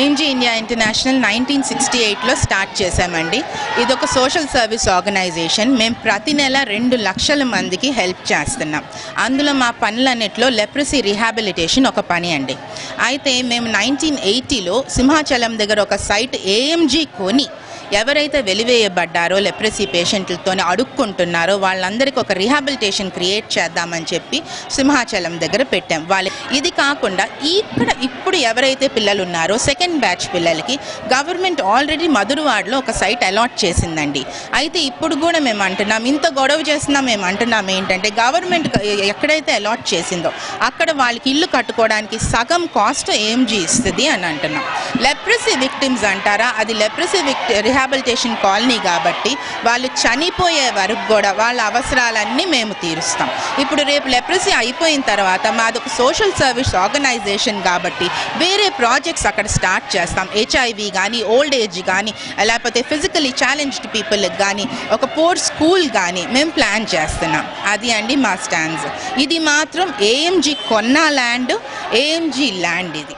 MG India international nineteen sixty ఎయిట్లో start చేశామండి. ఇది ఒక సోషల్ సర్వీస్ ఆర్గనైజేషన్ మేము ప్రతి నెల రెండు లక్షల మందికి హెల్ప్ చేస్తున్నాం. అందులో మా పనులన్నిట్లో లెప్రసీ రిహాబిలిటేషన్ ఒక పని అండి. అయితే మేము నైన్టీన్ ఎయిటీలో సింహాచలం దగ్గర ఒక సైట్ ఏఎంజీ కొని ఎవరైతే వెలివేయబడ్డారో లెప్రసీ పేషెంట్లతో అడుక్కుంటున్నారో వాళ్ళందరికీ ఒక రిహాబిలిటేషన్ క్రియేట్ చేద్దామని చెప్పి సింహాచలం దగ్గర పెట్టాం. వాళ్ళ ఇది కాకుండా ఇక్కడ ఇప్పుడు ఎవరైతే పిల్లలు ఉన్నారో సెకండ్ బ్యాచ్ పిల్లలకి గవర్నమెంట్ ఆల్రెడీ మధురవాడలో ఒక సైట్ అలాట్ చేసిందండి. అయితే ఇప్పుడు కూడా మేము అంటున్నాం ఇంత గొడవ చేస్తున్నా మేము అంటున్నాం ఏంటంటే గవర్నమెంట్ ఎక్కడైతే అలాట్ చేసిందో అక్కడ వాళ్ళకి ఇల్లు కట్టుకోవడానికి సగం కాస్ట్ ఏం ఇస్తుంది అని అంటున్నాం. లెప్రసీ విక్టిమ్స్ అంటారా? అది లెప్రసీ విక్టి రిహాబిలిటేషన్ కాలనీ కాబట్టి వాళ్ళు చనిపోయే వరకు కూడా వాళ్ళ అవసరాలన్నీ మేము తీరుస్తాం. ఇప్పుడు రేపు లెప్రసీ అయిపోయిన తర్వాత మాది ఒక సోషల్ సర్వీస్ ఆర్గనైజేషన్ కాబట్టి వేరే ప్రాజెక్ట్స్ అక్కడ స్టార్ట్ చేస్తాం. హెచ్ఐవి కానీ ఓల్డ్ ఏజ్ కానీ లేకపోతే ఫిజికలీ ఛాలెంజ్డ్ పీపుల్కి కానీ ఒక పోర్ స్కూల్ కానీ మేము ప్లాన్ చేస్తున్నాం. అది అండి మా స్టాండ్స్ ఇది మాత్రం ఏఎంజీ కొన్న ల్యాండ్ ఏఎంజీ ల్యాండ్ ఇది.